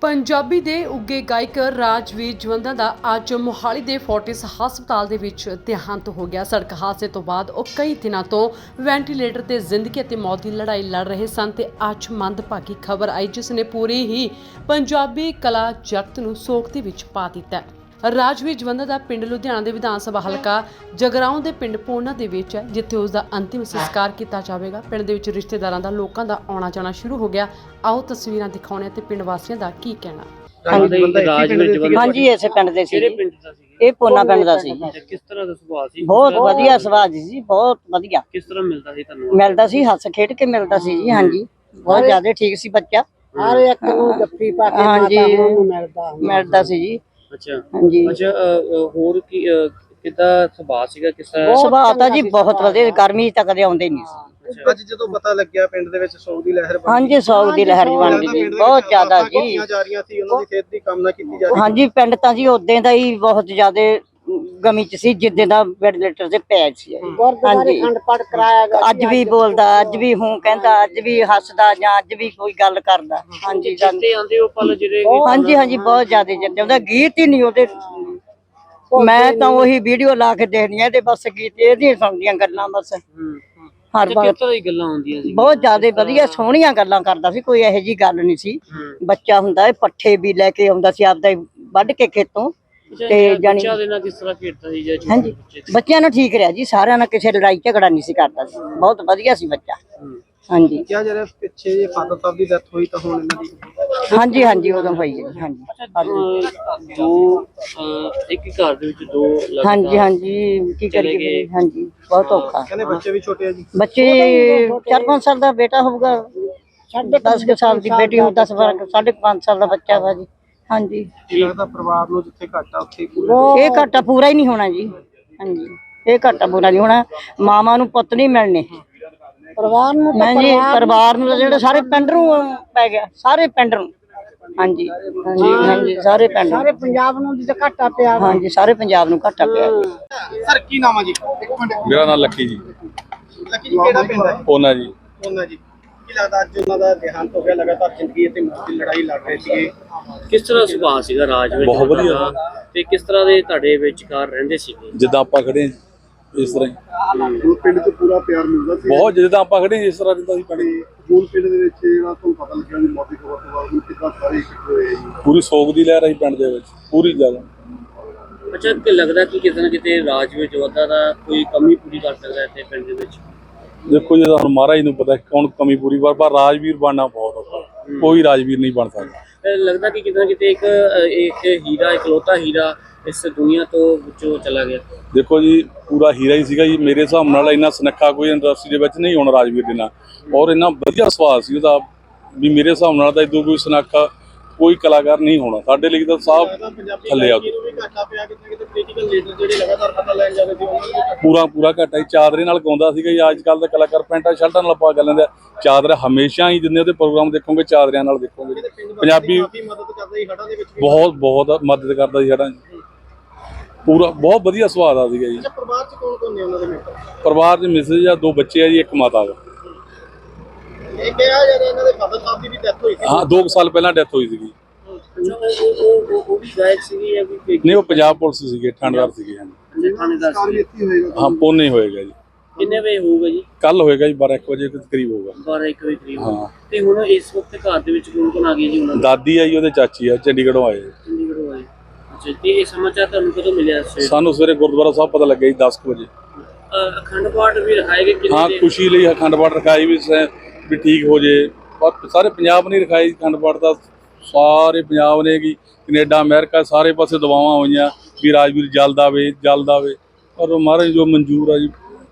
ਪੰਜਾਬੀ ਦੇ ਉੱਗੇ ਗਾਇਕ ਰਾਜਵੀਰ ਜਵੰਦਾ ਦਾ ਅੱਜ ਮੋਹਾਲੀ ਦੇ ਫੋਰਟਿਸ ਹਸਪਤਾਲ ਦੇ ਵਿੱਚ ਦੇਹਾਂਤ ਹੋ ਗਿਆ। ਸੜਕ ਹਾਦਸੇ ਤੋਂ ਬਾਅਦ ਉਹ ਕਈ ਦਿਨਾਂ ਤੋਂ ਵੈਂਟੀਲੇਟਰ ਤੇ ਜ਼ਿੰਦਗੀ ਅਤੇ ਮੌਤ ਦੀ ਲੜਾਈ ਲੜ ਰਹੇ ਸਨ ਤੇ ਅੱਜ ਮੰਦਭਾਗੀ ਖਬਰ ਆਈ, ਜਿਸ ਨੇ ਪੂਰੀ ਹੀ ਪੰਜਾਬੀ ਕਲਾ ਜਗਤ ਨੂੰ ਸੋਗ ਦੇ ਵਿੱਚ ਪਾ ਦਿੱਤਾ ਰਾਜਵੀਰ ਜਵੰਦਾ ਦਾ ਪਿੰਡ ਲੁਧਿਆਣਾ ਦੇ ਵਿਧਾਨ ਸਭਾ ਹਲਕਾ ਜਗਰਾਉਂ ਦੇ ਪਿੰਡ ਪੋਨਾ ਦੇ ਵਿੱਚ ਹੈ ਜਿੱਥੇ ਉਸ ਦਾ ਅੰਤਿਮ ਸੰਸਕਾਰ ਕੀਤਾ ਜਾਵੇਗਾ। ਪਿੰਡ ਦੇ ਵਿੱਚ ਰਿਸ਼ਤੇਦਾਰਾਂ ਦਾ ਲੋਕਾਂ ਦਾ ਆਉਣਾ ਜਾਣਾ ਸ਼ੁਰੂ ਹੋ ਗਿਆ। ਆਓ ਤਸਵੀਰਾਂ ਦਿਖਾਉਣੇ ਤੇ ਪਿੰਡ ਵਾਸੀਆਂ ਦਾ ਕੀ ਕਹਿਣਾ। ਹਾਂਜੀ ਇਸੇ ਪਿੰਡ ਦੇ ਸੀ ਜੀ। ਇਹ ਪੋਨਾ ਪਿੰਡ ਦਾ ਸੀ। ਕਿਸ ਤਰ੍ਹਾਂ ਦਾ ਸੁਭਾਅ ਸੀ? ਬਹੁਤ ਵਧੀਆ ਸਵਾਜ ਸੀ? ਬਹੁਤ ਵਧੀਆ। ਕਿਸ ਤਰ੍ਹਾਂ ਮਿਲਦਾ ਸੀ ਤੁਹਾਨੂੰ? ਮਿਲਦਾ ਸੀ ਹੱਸ ਖੇਡ ਕੇ ਮਿਲਦਾ ਸੀ ਜੀ ਹਾਂਜੀ। ਬਹੁਤ ਜ਼ਿਆਦਾ ਠੀਕ ਸੀ ਬੱਚਾ। ਹਰ ਇੱਕ ਨੂੰ ਜੱਫੀ ਪਾ ਕੇ ਹਾਂਜੀ। ਮਾਤਾ ਨੂੰ ਮਿਲਦਾ ਮਿਲਦਾ ਸੀ ਜੀ। ਅੱਛਾ। ਹਾਂਜੀ। ਅੱਛਾ ਅ, ਅ, ਹੋਰ ਕੀ ਅ, ਕਿੱਦਾਂ ਸੁਭਾਅ ਸੀਗਾ ਕਿਸ ਤਰ੍ਹਾਂ? ਸੁਭਾਅ ਤਾਂ ਜੀ ਬਹੁਤ ਵਧੀਆ ਗਰਮੀ 'ਚ ਤਾਂ ਕਦੇ ਆਉਂਦੇ ਨਹੀਂ ਸੀ। ਅੱਜ ਜਦੋਂ ਪਤਾ ਲੱਗਿਆ ਪਿੰਡ ਦੇ ਵਿੱਚ ਸੋਗ ਦੀ ਲਹਿਰ ਬਣ ਹਾਂਜੀ ਸੌਗ ਦੀ ਲਹਿਰ ਜਵਾਨ ਦੀ ਬਹੁਤ ਜ਼ਿਆਦਾ ਅਰਦਾਸਾਂ ਜੀ। ਕੀਤੀਆਂ ਜਾ ਰਹੀਆਂ ਸੀ ਉਹਨਾਂ ਦੀ ਸਿਹਤ ਦੀ ਕਾਮਨਾ ਕੀਤੀ ਜਾ ਰਹੀ ਹਾਂਜੀ ਪਿੰਡ ਤਾਂ ਜੀ ਉਦੋਂ ਦਾ ਹੀ ਬਹੁਤ ਜ਼ਿਆਦਾ ਗਮੀ 'ਚ ਸੀ ਜਿੱਦੇ ਦਾ ਵੈਂਟੀਲੇਟਰ ਤੇ ਪਿਆ ਸੀ ਗੁਰਦੁਆਰੇ ਹਾਂਜੀ। ਖੰਡ ਪਾਠ ਕਰਾਇਆ ਗਿਆ ਅੱਜ ਵੀ ਬੋਲਦਾ ਅੱਜ ਵੀ ਹੂੰ ਕਹਿੰਦਾ ਅੱਜ ਵੀ ਹੱਸਦਾ ਜਾਂ ਅੱਜ ਵੀ ਕੋਈ ਗੱਲ ਕਰਦਾ। ਹਾਂਜੀ। ਤੇ ਆਂਦੇ ਉਹ ਪਲ ਜਿਹੜੇ ਹਾਂਜੀ ਹਾਂਜੀ ਬਹੁਤ ਜ਼ਿਆਦਾ ਜਿੰਦੇ ਉਹਦਾ ਗੀਤ ਹੀ ਨਹੀਂ ਉਹਦੇ। ਮੈਂ ਤਾਂ ਉਹੀ ਵੀਡੀਓ ਲਾ ਕੇ ਦੇਖਦੀ ਆ ਤੇ ਬਸ ਗੀਤ ਇਹਦੀਆਂ ਸੁਣਦੀਆਂ ਗੱਲਾਂ ਬਸ। ਹਰ ਵਾਰ। ਤਰ੍ਹਾਂ ਦੀ ਗੱਲਾਂ ਹੁੰਦੀਆਂ ਸੀ। ਬਹੁਤ ਜ਼ਿਆਦਾ ਵਧੀਆ ਸੋਹਣੀਆਂ ਗੱਲਾਂ ਕਰਦਾ ਸੀ ਕੋਈ ਇਹੋ ਜੀ ਗੱਲ ਨਹੀਂ ਸੀ। ਬੱਚਾ ਹੁੰਦਾ ਹੈ ਪੱਠੇ ਵੀ ਲੈ ਕੇ ਆਉਂਦਾ ਸੀ ਆਪਦਾ ਹੀ ਵੱਢ ਕੇ ਖੇਤੋਂ। ਤੇ ਜਾਣੀ ਬੱਚਾ ਦੇ ਨਾਲ ਕਿਸ ਤਰ੍ਹਾਂ ਖੇਡਦਾ ਸੀ ਜਾਂ ਛੋਟੇ ਹਾਂਜੀ ਬੱਚੇ ਸੀ? ਬੱਚਿਆਂ ਨਾਲ ਠੀਕ ਰਿਹਾ ਜੀ ਸਾਰਿਆਂ ਨਾਲ ਕਿਸੇ ਲੜਾਈ ਝਗੜਾ ਨਹੀਂ ਸੀ ਕਰਦਾ ਸੀ। ਬਹੁਤ ਵਧੀਆ ਸੀ ਬੱਚਾ। ਹੂੰ। ਹਾਂਜੀ। ਕਿਹਾ ਜਾ ਰਿਹਾ ਪਿੱਛੇ ਜੇ ਫਾਦਰ ਸਾਹਿਬ ਦੀ ਡੈਥ ਹੋਈ ਤਾਂ ਹੁਣ ਇਹਨਾਂ ਦੀ ਹਾਂਜੀ ਹਾਂਜੀ ਉਦੋਂ ਹੋਈ ਹੈ ਜੀ, ਹਾਂਜੀ। ਦੋ ਇੱਕ ਹੀ ਘਰ ਦੇ ਵਿੱਚ ਦੋ ਹਾਂਜੀ ਹਾਂਜੀ ਕੀ ਚਲੇ ਕਰੀਏ ਗਏ। ਹਾਂਜੀ ਬਹੁਤ ਔਖਾ। ਕਹਿੰਦੇ ਬੱਚੇ ਵੀ ਛੋਟੇ ਆ ਜੀ। ਬੱਚੇ 4-5 ਸਾਲ ਦਾ ਬੇਟਾ ਹੋਊਗਾ। ਸਾਢੇ 10 ਸਾਲ ਦੀ ਬੇਟੀ ਹੋਊ 10 ਬਾਰਾਂ ਸਾਢੇ 5 ਸਾਲ ਦਾ ਬੱਚਾ ਵਾ ਜੀ। ਹਾਂਜੀ। ਕੀ ਲੱਗਦਾ ਪਰਿਵਾਰ ਨੂੰ ਜਿੱਥੇ ਘਾਟਾ ਉੱਥੇ ਹੀ ਪੂਰਾ ਇਹ ਘਾਟਾ ਪੂਰਾ ਹੀ ਨਹੀਂ ਹੋਣਾ ਜੀ। ਹਾਂਜੀ। ਇਹ ਘਾਟਾ ਪੂਰਾ ਨਹੀਂ ਹੋਣਾ। ਮਾਵਾਂ ਨੂੰ ਪੁੱਤ ਨਹੀਂ ਮਿਲਣੇ। ਪਰਿਵਾਰ ਨੂੰ ਮੈਂ ਜੀ ਪਰਿਵਾਰ ਨੂੰ ਤਾਂ ਜਿਹੜੇ ਸਾਰੇ ਪਿੰਡ ਨੂੰ ਪੈ ਗਿਆ। ਸਾਰੇ ਪਿੰਡ ਨੂੰ। ਹਾਂਜੀ। ਹਾਂਜੀ ਹਾਂਜੀ ਸਾਰੇ ਪਿੰਡ ਨੂੰ। ਸਾਰੇ ਪੰਜਾਬ ਨੂੰ ਜਿੱਥੇ ਘਾਟਾ ਪਿਆ। ਹਾਂਜੀ ਸਾਰੇ ਪੰਜਾਬ ਨੂੰ ਘਾਟਾ ਪਿਆ। ਜੀ ਸਰ ਕੀ ਨਾਮ ਆ ਜੀ? ਇੱਕ ਮਿੰਟ। ਮੇਰਾ ਨਾਮ ਲੱਕੀ ਜੀ। ਲੱਕੀ ਜੀ ਕਿਹੜਾ ਪਿੰਡ ਹੈ ਪੋਨਾ ਜੀ। ਉਹਨਾਂ ਜੀ। ਕੀ ਲੱਗਦਾ ਅੱਜ ਉਹਨਾਂ ਦਾ ਦੇਹਾਂਤ ਹੋ ਗਿਆ ਲਗਾਤਾਰ ਜ਼ਿੰਦਗੀ ਅਤੇ ਮੌਤ ਦੀ ਲੜਾਈ ਲੜ ਰਹੇ ਸੀਗੇ। ਕਿਸ ਤਰ੍ਹਾਂ ਸੁਭਾਅ ਸੀਗਾ ਰਾਜਵੀਰ ਬਹੁਤ ਜਵੰਦਾ ਵਧੀਆ। ਦਾ? ਤੇ ਕਿਸ ਤਰ੍ਹਾਂ ਦੇ ਤੁਹਾਡੇ ਵਿਚਕਾਰ ਰਹਿੰਦੇ ਸੀਗੇ? ਜਿੱਦਾਂ ਆਪਾਂ ਖੜੇ ਹਾਂ, ਇਸ ਤਰ੍ਹਾਂ ਹੀ। ਹੁਣ ਪਿੰਡ 'ਚ ਪੂਰਾ ਪਿਆਰ ਮਿਲਦਾ ਸੀ। ਬਹੁਤ ਜਿੱਦਾਂ ਆਪਾਂ ਖੜੇ ਹਾਂ, ਇਸ ਤਰ੍ਹਾਂ ਰਹਿੰਦਾ ਸੀ ਤੇ ਪਿੰਡ ਹੁਣ ਪਿੰਡ ਦੇ ਵਿੱਚ ਜਿਹੜਾ ਤੁਹਾਨੂੰ ਪਤਾ ਲੱਗਿਆ ਵੀ ਮੌਤ ਦੀ ਖਬਰ ਤੋਂ ਬਾਅਦ ਹੁਣ ਕਿੱਦਾਂ ਸਾਰੇ ਇਕੱਠੇ ਹੋਏ ਆ ਜੀ। ਪੂਰੀ ਸੋਗ ਦੀ ਲਹਿਰ ਆਈ ਪਿੰਡ ਦੇ ਵਿੱਚ ਪੂਰੀ ਜ਼ਿਆਦਾ ਅੱਛਾ ਕਿ ਲੱਗਦਾ ਕਿ ਕਿਤੇ ਨਾ ਕਿਤੇ ਰਾਜਵੀਰ ਜਵੰਦਾ ਦਾ ਕੋਈ ਕਮੀ ਪੂਰੀ ਕਰ ਸਕਦਾ ਇੱਥੇ ਪਿੰਡ ਦੇ ਵਿੱਚ? ਦੇਖੋ ਜੀ ਹੁਣ ਮਹਾਰਾਜ ਨੂੰ ਪਤਾ ਕੌਣ ਕਮੀ ਪੂਰੀ ਪਰ ਪਰ ਰਾਜਵੀਰ ਬਣਨਾ ਬਹੁਤ ਔਖਾ। ਕੋਈ ਰਾਜਵੀਰ ਨਹੀਂ ਬਣ ਸਕਦਾ। ਲੱਗਦਾ ਕਿ ਕਿਤੇ ਨਾ ਕਿਤੇ ਇੱਕ ਇੱਕ ਹੀਰਾ ਇਕਲੌਤਾ ਹੀਰਾ ਇਸ ਦੁਨੀਆ ਤੋਂ ਵਿੱਚੋਂ ਚਲਾ ਗਿਆ। ਦੇਖੋ ਜੀ ਪੂਰਾ ਹੀਰਾ ਹੀ ਸੀਗਾ ਜੀ। ਮੇਰੇ ਹਿਸਾਬ ਨਾਲ ਇੰਨਾ ਸੁਨੱਖਾ ਕੋਈ ਇੰਡਸਟਰੀ ਦੇ ਵਿੱਚ ਨਹੀਂ ਹੋਣਾ ਰਾਜਵੀਰ ਦੇ ਨਾਲ। ਔਰ ਇੰਨਾ ਵਧੀਆ ਸਵਾਦ ਸੀ ਉਹਦਾ। ਵੀ ਮੇਰੇ ਹਿਸਾਬ ਨਾਲ ਤਾਂ ਇਦੋਂ ਕੋਈ ਸੁਨੱਖਾ ਕੋਈ ਕਲਾਕਾਰ ਨਹੀਂ ਹੋਣਾ। ਸਾਡੇ ਲਈ ਤਾਂ ਪੰਜਾਬੀ ਥੱਲੇ ਆ ਪੂਰਾ ਪੂਰਾ ਘਟਾ ਹੀ ਚਾਦਰੇ ਨਾਲ ਗਾਉਂਦਾ ਸੀਗਾ ਜੀ। ਅੱਜ ਕੱਲ ਦੇ ਕਲਾਕਾਰ ਪੈਂਟਾਂ ਸ਼ਰਟਾਂ ਨਾਲ ਪਾ ਕੇ ਲੈਂਦੇ ਆ। ਚਾਦਰ ਹਮੇਸ਼ਾ ਹੀ ਜਿੰਨੇ ਉਹਦੇ ਪ੍ਰੋਗਰਾਮ ਦੇਖੋਗੇ ਚਾਦਰਿਆਂ ਨਾਲ ਦੇਖੋਗੇ। ਪੰਜਾਬੀ ਹੜਾਂ ਬਹੁਤ ਬਹੁਤ ਮਦਦ ਕਰਦਾ ਸੀ ਸਾਡਾ ਪੂਰਾ ਬਹੁਤ ਵਧੀਆ ਸੁਭਾਅ ਦਾ ਸੀਗਾ ਜੀ। ਪਰਿਵਾਰ ਚ ਕੌਣ ਕੌਣ ਨੇ ਉਹਨਾਂ ਦੇ ਪਰਿਵਾਰ ਦੇ ਮਿਸਿਸ ਆ ਦੋ ਬੱਚੇ ਆ ਜੀ ਇੱਕ ਮਾਤਾ ਵਾ। ਇਹ ਕਿਹਾ ਜਾ ਰਿਹਾ ਇਹਨਾਂ ਦੇ ਫਾਦਰ ਸਾਹਿਬ ਦੀ ਵੀ ਡੈਥ ਹੋਈ ਸੀ। ਹਾਂ 2 ਸਾਲ ਪਹਿਲਾਂ ਡੈਥ ਹੋਈ ਸੀਗੀ। ਅੱਛਾ ਉਹ ਉਹ ਉਹ- ਉਹ ਵੀ ਗਾਇਕ ਸੀਗੀ ਜਾਂ ਕੋਈ ਨਹੀਂ ਉਹ ਪੰਜਾਬ ਪੁਲਿਸ ਸੀਗੇ ਠੰਡਦਾਰ ਸੀਗੇ ਹਾਂਜੀ। ਥਾਣੇਦਾਰ ਕਾਰ ਵੀ ਸੀ ਇੱਥੇ ਹੀ ਹੋਏਗਾ ਹਾਂ ਪੋਨੇ ਹੋਏਗਾ ਜੀ। ਕਿੰਨੇ ਵਜੇ ਹੋਊਗਾ ਜੀ? ਕੱਲ ਹੋਏਗਾ ਜੀ 12 1 ਵਜੇ ਦੇ ਕਰੀਬ ਹੋਊਗਾ। 12 1 ਵਜੇ ਕਰੀਬ ਹਾਂ। ਤੇ ਹੁਣ ਇਸ ਵਕਤ ਘਰ ਦੇ ਵਿੱਚ ਕੌਣ ਕੌਣ ਆ ਗਿਆ ਜੀ ਉਹਨਾਂ ਦਾ? ਦਾਦੀ ਆ ਜੀ ਉਹਦੇ ਚਾਚੀ ਆ ਚੰਡੀਗੜ੍ਹੋਂ ਆਏ। ਚੰਡੀਗੜ੍ਹ ਆਏ। ਅੱਛਾ ਤੇ ਇਹ ਸਮਾਚਾਰ ਤੁਹਾਨੂੰ ਕਦੋਂ ਮਿਲਿਆ ਸਵੇਰ ਸਾਨੂੰ ਸਵੇਰੇ ਗੁਰਦੁਆਰਾ ਸਾਹਿਬ ਪਤਾ ਲੱਗਿਆ ਜੀ 10 ਕੁ ਵਜੇ। ਅ, ਅਖੰਡ ਪਾਠ ਵੀ ਰਖਾਏ ਗਏ ਕਿੰਨੇ ਹਾਂ ਖੁਸ਼ੀ ਲਈ ਅਖੰਡ ਪਾਠ ਰਖਾਈ ਵੀ ਸ- ਵੀ ਠੀਕ ਹੋ ਜੇ। ਪਰ ਸਾਰੇ ਪੰਜਾਬ ਨੇ ਰਖਾਈ ਅਖੰਡ ਪਾਠ ਦਾ। ਸਾਰੇ ਪੰਜਾਬ ਨੇ ਕੀ ਕੈਨੇਡਾ ਅਮਰੀਕਾ ਸਾਰੇ ਪਾਸੇ ਦਵਾਵਾਂ ਹੋਈਆਂ ਵੀ ਰਾਜਵੀਰ ਜਲਦ ਆਵੇ ਜਲਦ ਆਵੇ ਪਰ ਉਹ ਮਹਾਰਾਜ ਜੋ ਮਨਜ਼ੂਰ ਆ ਜੀ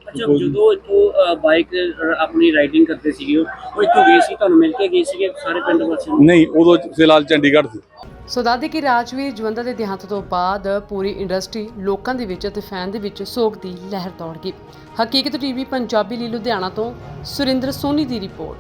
ਅੱਛਾ ਜਦੋਂ ਇੱਥੋਂ ਬਾਈਕ ਆਪਣੀ ਰਾਈਡਿੰਗ ਕਰਦੇ ਸੀਗੇ ਉਹ ਇੱਥੋਂ ਗਏ ਸੀ ਤੁਹਾਨੂੰ ਮਿਲ ਕੇ ਗਏ ਸੀਗੇ ਸਾਰੇ ਪਿੰਡ ਵਾਸੀਆਂ ਨਹੀਂ ਉਦੋਂ ਫਿਲਹਾਲ ਚੰਡੀਗੜ੍ਹ ਸੀ। ਸੋ ਦੱਸਦੇ ਕਿ ਰਾਜਵੀਰ ਜਵੰਦਾ ਦੇ ਦੇਹਾਂਤ ਤੋਂ ਬਾਅਦ ਪੂਰੀ ਇੰਡਸਟਰੀ ਲੋਕਾਂ ਦੇ ਵਿੱਚ ਅਤੇ ਫੈਨ ਦੇ ਵਿੱਚ ਸੋਗ ਦੀ ਲਹਿਰ ਦੌੜ ਗਈ। ਹਕੀਕਤ ਟੀਵੀ ਪੰਜਾਬੀ ਲਈ ਲੁਧਿਆਣਾ ਤੋਂ ਸੁਰਿੰਦਰ ਸੋਨੀ ਦੀ ਰਿਪੋਰਟ।